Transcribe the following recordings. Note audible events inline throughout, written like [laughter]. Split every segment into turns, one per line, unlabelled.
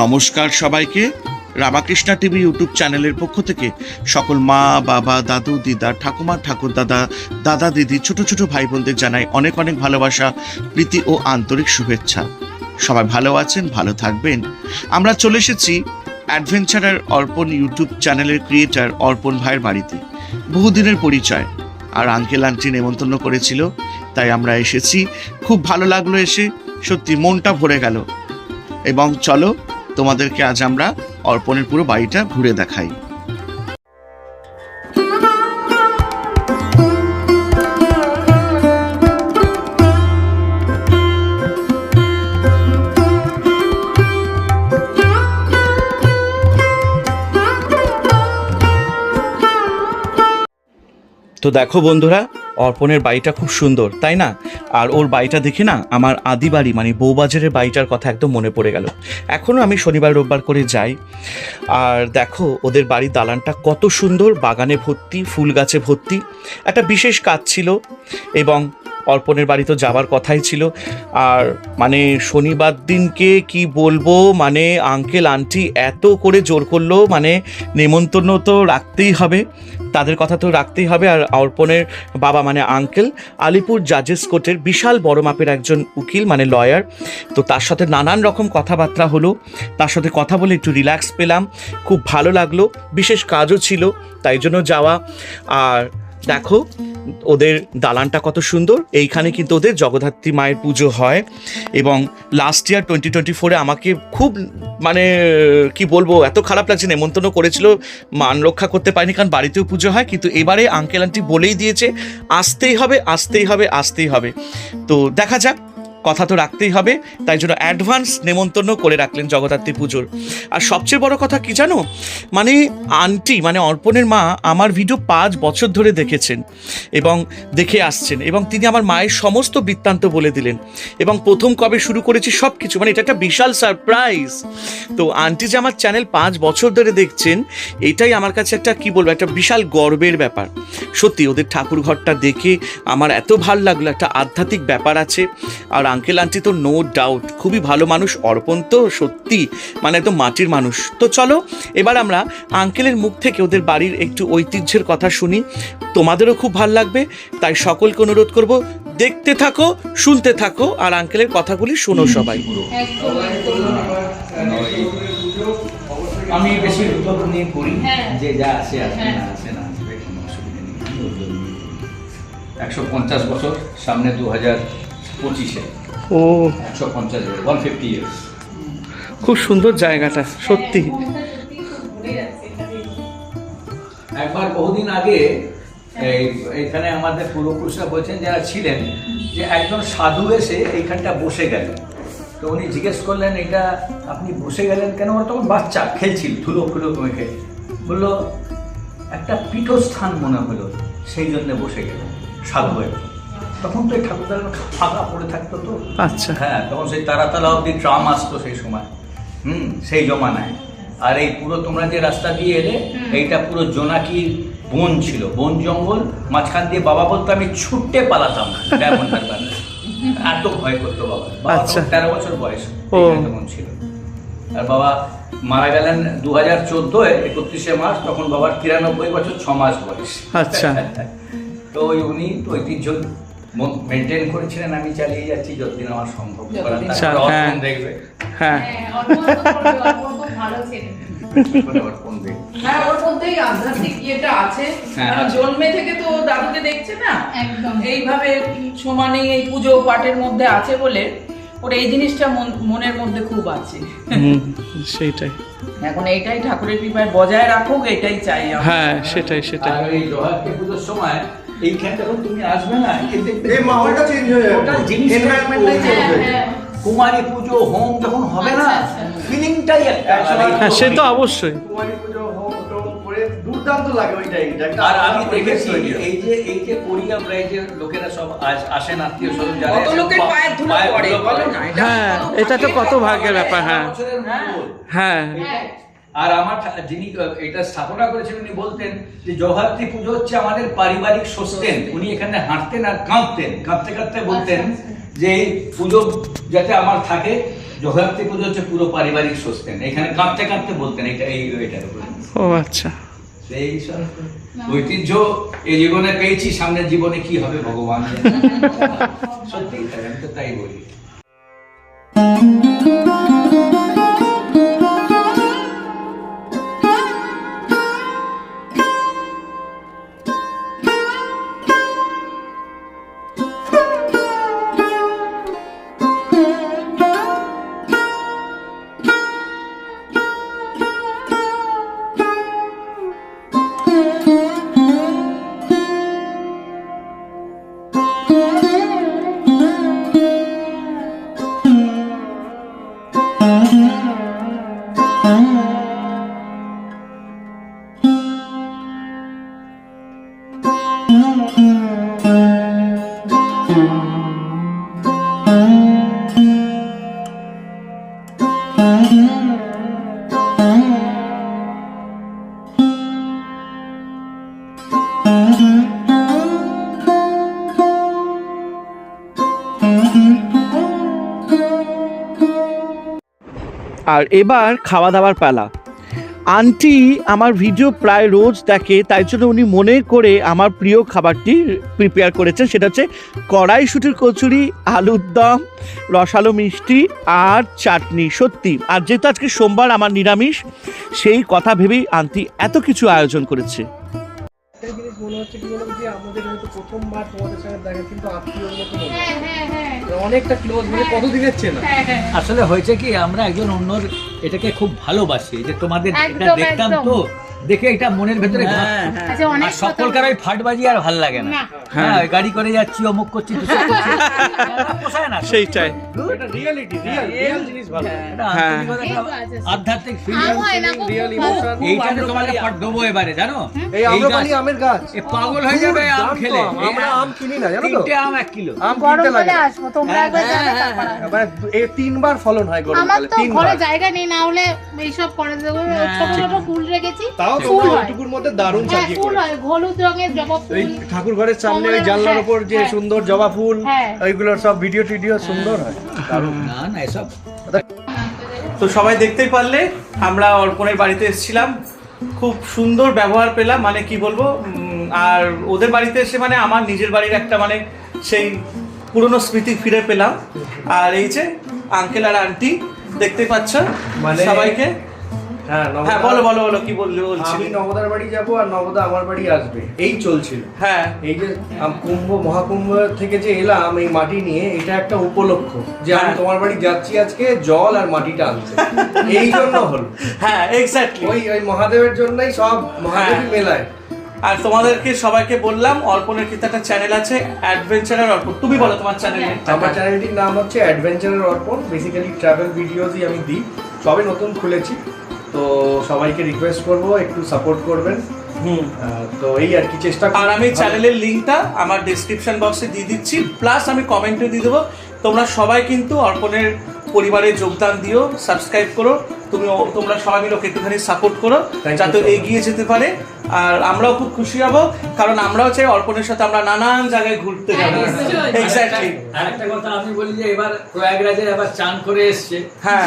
নমস্কার সবাইকে। Ramakrishna TV YouTube চ্যানেলের পক্ষ থেকে সকল মা, বাবা, দাদু, দিদা, ঠাকুমা, ঠাকুর দাদা দাদা, দিদি, ছোট ছোট ভাই বোনদের জানাই অনেক অনেক ভালোবাসা, প্রীতি ও আন্তরিক শুভেচ্ছা। সবাই ভালো আছেন, ভালো থাকবেন। আমরা চলে এসেছি অ্যাডভেঞ্চারার অর্পণ ইউটিউব চ্যানেলের ক্রিয়েটার অর্পণ ভাইয়ের বাড়িতে। বহুদিনের পরিচয়, আর আঙ্কেল আন্টি নেমন্তন্ন করেছিল, তাই আমরা এসেছি। খুব ভালো লাগল এসে, সত্যি মনটা ভরে গেল। এবং চলো তোমাদেরকে আজ আমরা অর্পণের পুরো বাড়িটা ঘুরে দেখাই। তো দেখো বন্ধুরা অর্পণের বাড়িটা খুব সুন্দর, তাই না? আর ওর বাড়িটা দেখে না আমার আদি বাড়ি মানে বউবাজারের বাড়িটার কথা একদম মনে পড়ে গেল। এখনও আমি শনিবার, রোববার করে যাই। আর দেখো, ওদের বাড়ির দালানটা কত সুন্দর, বাগানে ভর্তি, ফুল গাছে ভর্তি। একটা বিশেষ কাজ ছিল এবং অর্পণের বাড়ি তো যাওয়ার কথাই ছিল। আর মানে শনিবার দিনকে কি বলব মানে আঙ্কেল আন্টি এত করে জোর করল মানে নেমন্তন্ন তো রাখতেই হবে। তাদের কথা তো রাখতেই হবে। আর অর্পণের বাবা মানে আঙ্কেল আলিপুর জাজেস কোর্টের বিশাল বড় মাপের একজন উকিল মানে লয়ার তো তার সাথে নানান রকম কথাবার্তা হলো। তার সাথে কথা বলে একটু রিল্যাক্স পেলাম। খুব ভালো লাগল। বিশেষ কাজও ছিল, তাই জন্য যাওয়া। আর দেখো ওদের দালানটা কত সুন্দর। এইখানে কিন্তু ওদের জগদ্ধাত্রী মায়ের পুজো হয় এবং লাস্ট ইয়ার টোয়েন্টি টোয়েন্টি ফোরে আমাকে খুব মানে কি বলব, এত খারাপ লাগছে, নেমন্তন্ন করেছিল, মান রক্ষা করতে পারিনি, কারণ বাড়িতেও পুজো হয়, কিন্তু এবারে আঙ্কেল আন্টি বলেই দিয়েছে, আসতেই হবে আসতেই হবে আসতেই হবে। তো দেখা যাক কথা তো রাখতেই হবে, তাই জন্য অ্যাডভান্স নেমন্তন্ন করে রাখলেন জগদ্ধাত্রী পুজোর। আর সবচেয়ে বড় কথা কি জানো? মানে আন্টি মানে অর্পণের মা আমার ভিডিও পাঁচ বছর ধরে দেখেছেন এবং দেখে আসছেন এবং তিনি আমার মায়ের সমস্ত বৃত্তান্ত বলে দিলেন এবং প্রথম কবে শুরু করেছি সব কিছু মানে এটা একটা বিশাল সারপ্রাইজ তো আন্টি যে আমার চ্যানেল পাঁচ বছর ধরে দেখছেন, এটাই আমার কাছে একটা কি বলব, একটা বিশাল গর্বের ব্যাপার। সত্যি, ওদের ঠাকুর ঘরটা দেখে আমার এত ভালো লাগল, একটা আধ্যাত্মিক ব্যাপার আছে। আর আঙ্কেল আন্টি তো নো ডাউট খুবই ভালো মানুষ অর্পণ তো সত্যি মানে একদম মাটির মানুষ তো চলো এবার আমরা আঙ্কেলের মুখ থেকে ওদের বাড়ির একটু ঐতিহ্যের কথা শুনি তোমাদেরও খুব ভালো লাগবে তাই সকলকে অনুরোধ করব দেখতে থাকো শুনতে থাকো আর আঙ্কেলের কথাগুলি শোনো সবাই
আমি বেশি উদ্যোগ নিয়ে করি
হ্যাঁ।
যে যা আছে আসবে
হ্যাঁ।
না আসে না আসবে কোনো অসুবিধা নিই। একশো পঞ্চাশ বছর সামনে দু হাজার পঁচিশে।
ও।
একশো পঞ্চাশ ওয়ান ফিফটি ইয়ার্স
খুব সুন্দর জায়গাটা সত্যি।
একবার বহুদিন আগে এই এখানে আমাদের পূর্বপুরুষরা বলছেন যারা ছিলেন যে একজন সাধু এসে এইখানটা বসে গেল। তো উনি জিজ্ঞেস করলেন এটা আপনি বসে গেলেন কেন? ওরা তখন বাচ্চা খেলছিল ধুলো ফুলো মেখে। বলল একটা পীঠস্থান মনে হলো সেই জন্য বসে গেলেন সাধু হয়ে। তখন তো এই ঠাকুরদার ফাঁকা পড়ে থাকতো তো।
আচ্ছা।
হ্যাঁ তখন সেই তারাতলা অব্দি ট্রাম আসতো সেই সময়। হুম সেই জমানায়। আর এই পুরো তোমরা যে রাস্তা দিয়ে এলে এইটা পুরো জোনাকির বন ছিল। বন জঙ্গল মাঝখান দিয়ে বাবা বলতো আমি ছুটতে পালাতাম ডায়মন্ডের এত ভয় করতো বাবা। বাবা
আচ্ছা।
তেরো বছর বয়স তখন ছিল। আর বাবা মারা গেলেন দু হাজার চোদ্দোয় একত্রিশে মার্চ তখন বাবার তিরানব্বই বছর ছ মাস বয়স।
আচ্ছা। [laughs]
তো ওই উনি ঐতিহ্য মেনটেন করেছিলেন আমি চালিয়ে যাচ্ছি যতদিন আমার সম্ভব।
আচ্ছা, হ্যাঁ।
দেখবে।
হ্যাঁ।
ভালো
হ্যাঁ ওর মধ্যেই আধ্যাত্মিক ইয়েটা আছে।
হ্যাঁ,
কারণ
আছে।
জন্মে থেকে তো দাদুকে দেখছে না? এইভাবে সমানে এই পুজো পাঠের মধ্যে আছে বলে ওর এই জিনিসটা মনের মধ্যে খুব আছে।
হুম, সেইটাই।
এখন এইটাই ঠাকুরের কৃপায় বজায় রাখুক এটাই চাই
হ্যাঁ সেটাই সেটাই।
এই জহারকে পুজোর সময় এইখানটা যখন তুমি আসবে না এই
মাহলটা চেঞ্জ হয়ে যাবে।
টোটাল
এনভায়রনমেন্টটাই চেঞ্জ
হ্যাঁ,
হয়ে যাবে।
হ্যাঁ।
কুমারী পুজো হোম যখন হবে না
আচ্ছা, আচ্ছা।
ফিলিংটাই একটা
হ্যাঁ সে তো অবশ্যই।
কুমারী পুজো হোম করে দুর্দান্ত লাগে ওই টাইমটা
আর আমি দেখেছি
হয়।
এই যে এই যে করি আমরা লোকেরা সব আস- আসেন আত্মীয় স্বজন যারা
কত লোকের পায়ের ধুলো পড়ে
হ্যাঁ এটা তো কত
ভাগ্যের
ব্যাপার হ্যাঁ। হ্যাঁ।
হ্যাঁ।
আর আমার যিনি এটা স্থাপনা করেছেন উনি বলতেন যে জগদ্ধাত্রী পুজো হচ্ছে আমাদের পারিবারিক সস্তেন উনি এখানে হাঁটতেন আর কাঁদতেন। কাঁদতে কাঁদতে বলতেন
আচ্ছা,
যে এই পুজো যাতে আমার থাকে জগদ্ধাত্রী পুজো হচ্ছে পুরো পারিবারিক স্বস্তেন এখানে কাঁদতে কাঁদতে বলতেন এটা এই এটার উপরে।
ও আচ্ছা।
সেই সব ঐতিহ্য এই জীবনে পেয়েছি সামনের জীবনে কি হবে ভগবান? [laughs] সত্যি তাই, আমি তো তাই বলি।
আর এবার খাওয়া দাওয়ার পালা। আন্টি আমার ভিডিও প্রায় রোজ দেখে, তাই জন্য উনি মনে করে আমার প্রিয় খাবারটি প্রিপেয়ার করেছেন। সেটা হচ্ছে কড়াইশুটির কচুরি, আলুর দম, রসালো মিষ্টি আর চাটনি। সত্যি, আর যেহেতু আজকে সোমবার আমার নিরামিষ, সেই কথা ভেবেই আন্টি এত কিছু আয়োজন করেছে।
মনে হচ্ছে কি বলব যে আমাদের হয়তো প্রথমবার তোমাদের সঙ্গে দেখা কিন্তু আত্মীয়র মতো মনে হয়।
হ্যাঁ হ্যাঁ হ্যাঁ
অনেকটা ক্লোজ মানে কতদিনের চেনা।
আসলে হয়েছে কি আমরা একজন অন্যর এটাকে খুব ভালোবাসি যে তোমাদের এটা দেখতাম তো দেখে এটা মনের ভেতরে ঘাত।
আচ্ছা অনেক
আর সকলকার ওই ফাটবাজি আর ভালো লাগে না। হ্যাঁ গাড়ি করে যাচ্ছি অমুক করছি তুসুক করছি। পোষায় না?
সেইটাই
এটা রিয়েলিটি রিয়েল রিয়েল জিনিস ভালো।
এটা
হ্যাঁ।
আন্তরিকতা,
এই
একটা
তো আছে।
আধ্যাত্মিক
আম
ফিলিং
হয় না খুব
রিয়েল
ভালো।
ইমোশন
এইটাতে তোমাকে পাট দেবো এবারে জানো?
এই
এই
আম্রপালি আমের গাছ।
এ পাগল হয়ে যাবে আম খেলে।
আমরা আম কিনি না জানো তো?
আম এক কিলো।
আম কিনতে লাগে।
কালে
না।
আসব তোমরা একবার যাবে তারপর।
এই তিনবার ফলন হয়
আমার তো ঘরে জায়গা নেই না হলে এইসব করে দেবো ছোট ছোট ফুল রেখেছি।
তাও
ফুল
ওইটুকুর মধ্যে দারুণ
হ্যাঁ
সাজিয়ে
ফুল হয় হলুদ রঙের জবা
এই
ফুল
ঠাকুর ঘরের সামনে ওই জানলার উপর যে
হ্যাঁ।
সুন্দর জবা ফুল। ওইগুলোর সব ভিডিও টিডিও সুন্দর হয়।
না না এসব।
তো সবাই দেখতেই পারলে আমরা অর্পণের বাড়িতে এসেছিলাম। খুব সুন্দর ব্যবহার পেলাম মানে কি বলব আর ওদের বাড়িতে এসে মানে আমার নিজের বাড়ির একটা মানে সেই পুরনো স্মৃতি ফিরে পেলাম। আর এই যে আঙ্কেল আর আন্টি দেখতে পাচ্ছ
মানে-
সবাইকে।
হ্যাঁ
হ্যাঁ বলো বলো বলো কি বললি বলছি।
আমি নবদার বাড়ি যাব আর নবদা আমার বাড়ি আসবে। এই চলছিল।
হ্যাঁ।
এই যে কুম্ভ মহাকুম্ভ থেকে যে এলাম এই মাটি নিয়ে এটা একটা উপলক্ষ যে আমি
হ্যাঁ।
তোমার বাড়ি যাচ্ছি আজকে জল আর মাটিটা আনতে। [laughs] এই জন্য হলো।
হ্যাঁ এক্স্যাক্টলি
ওই ওই মহাদেবের জন্যই সব মহাদেবী
হ্যাঁ।
মেলায়।
আর তোমাদেরকে সবাইকে বললাম অর্পণের কিন্তু একটা চ্যানেল আছে অ্যাডভেঞ্চারার অর্পণ তুমি বলো তোমার চ্যানেল
আমার চ্যানেলটির নাম হচ্ছে অ্যাডভেঞ্চারের অর্পণ বেসিক্যালি ট্রাভেল ভিডিওসই আমি দিই। সবে নতুন খুলেছি। তো সবাইকে রিকোয়েস্ট করব একটু সাপোর্ট করবেন।
হুম।
তো এই আর কি চেষ্টা
আর আমি চ্যানেলের লিঙ্কটা আমার ডেসক্রিপশন বক্সে দিয়ে দিচ্ছি প্লাস আমি কমেন্টে দিয়ে দেবো। তোমরা সবাই কিন্তু অর্পণের পরিবারে যোগদান দিও সাবস্ক্রাইব করো। তুমি তোমরা সবাই মিলে ওকে একটুখানি সাপোর্ট করো যাতে এগিয়ে যেতে পারে। আর আমরাও খুব খুশি হব কারণ আমরাও চাই অর্পণের সাথে আমরা নানান জায়গায় ঘুরতে যাব। এক্স্যাক্টলি
আর একটা কথা আমি বলি যে এবার প্রয়াগরাজে আবার চান করে এসছে
হ্যাঁ।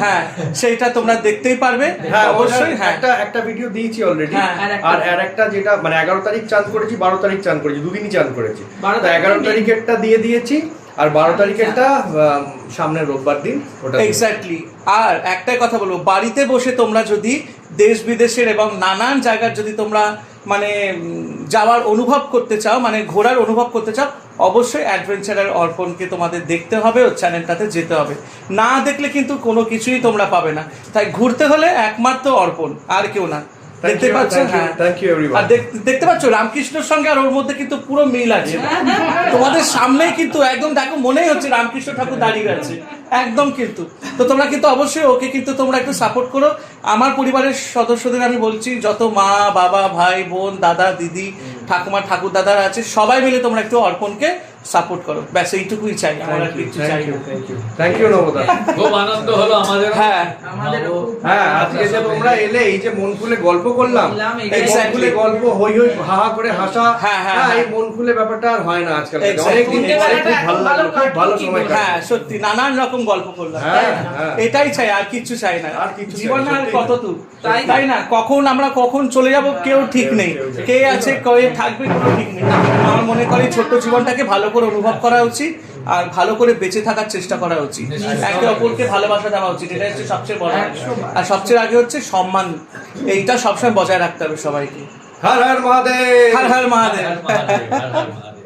হ্যাঁ সেইটা তোমরা দেখতেই পারবে।
হ্যাঁ
অবশ্যই হ্যাঁ।
একটা একটা ভিডিও দিয়েছি অলরেডি
হ্যাঁ,
আর
আর একটা যেটা মানে এগারো তারিখ চান করেছি বারো তারিখ চান করেছি দুদিনই চান করেছি। এগারো
তারিখে
তারিখেরটা দিয়ে দিয়েছি। আর বারো তারিখেরটা সামনের রোববার দিন, ওটা
এক্স্যাক্টলি আর একটাই কথা বলব, বাড়িতে বসে তোমরা যদি দেশ বিদেশের এবং নানান জায়গার যদি তোমরা মানে যাওয়ার অনুভব করতে চাও মানে ঘোরার অনুভব করতে চাও, অবশ্যই অ্যাডভেঞ্চারার অর্পণকে তোমাদের দেখতে হবে ও চ্যানেলটাতে যেতে হবে। না দেখলে কিন্তু কোনো কিছুই তোমরা পাবে না। তাই ঘুরতে হলে একমাত্র অর্পণ, আর কেউ না। দেখতে পাচ্ছ? হ্যাঁ
thank you everyone.
আর দেখতে পাচ্ছ রামকৃষ্ণের সঙ্গে আর ওর মধ্যে কিন্তু পুরো মিল আছে। [laughs] তোমাদের সামনেই কিন্তু একদম দেখো মনেই হচ্ছে রামকৃষ্ণ ঠাকুর দাঁড়িয়ে আছে। একদম কিন্তু। তো তোমরা কিন্তু অবশ্যই ওকে কিন্তু তোমরা একটু সাপোর্ট করো। আমার পরিবারের সদস্যদের আমি বলছি যত মা বাবা ভাই বোন দাদা দিদি ঠাকুমা ঠাকুর দাদারা আছে সবাই মিলে তোমরা একটু অর্পণকে সাপোর্ট করো। ব্যাস এইটুকুই চাই আমার আর কিছু চাই না।
থ্যাংক ইউ নবদা।
খুব আনন্দ হলো আমাদের
হ্যাঁ।
আমাদের
হ্যাঁ আজকে যে তোমরা এলে এই যে মন খুলে গল্প করলাম এই
এটাই
মন খুলে গল্প হই হই হা হা করে হাসা
হ্যাঁ, হ্যাঁ,
হ্যাঁ এই
হ্যাঁ।
মন খুলে ব্যাপারটা আর হয় না আজকাল অনেক দিন
সন্ধ্যেবেলাটা
খুব ভালো লাগল
ভালো
খুব ভালো সময়
হ্যাঁ সত্যি নানান রকম গল্প করলাম। তাই না? এটাই চাই আর কিচ্ছু চাই না।
আর কিছু
জীবন
না,
আর কত দূর?
তাই
না? কখন আমরা কখন চলে যাব কেউ ঠিক নেই। কে আছে কে থাকবে কোনো ঠিক নেই। আমার মনে করে এই ছোট্ট জীবনটাকে ভালো করে অনুভব করা উচিত আর ভালো করে বেঁচে থাকার চেষ্টা করা উচিত। একে অপরকে ভালোবাসা দেওয়া উচিত এটা হচ্ছে সবচেয়ে বড় আর সবচেয়ে আগে হচ্ছে সম্মান। এইটা সবসময় বজায় রাখতে হবে সবাইকে।
হর হর মহাদেব।
হর হর মহাদেব।
মহাদেব, হর হর মহাদেব।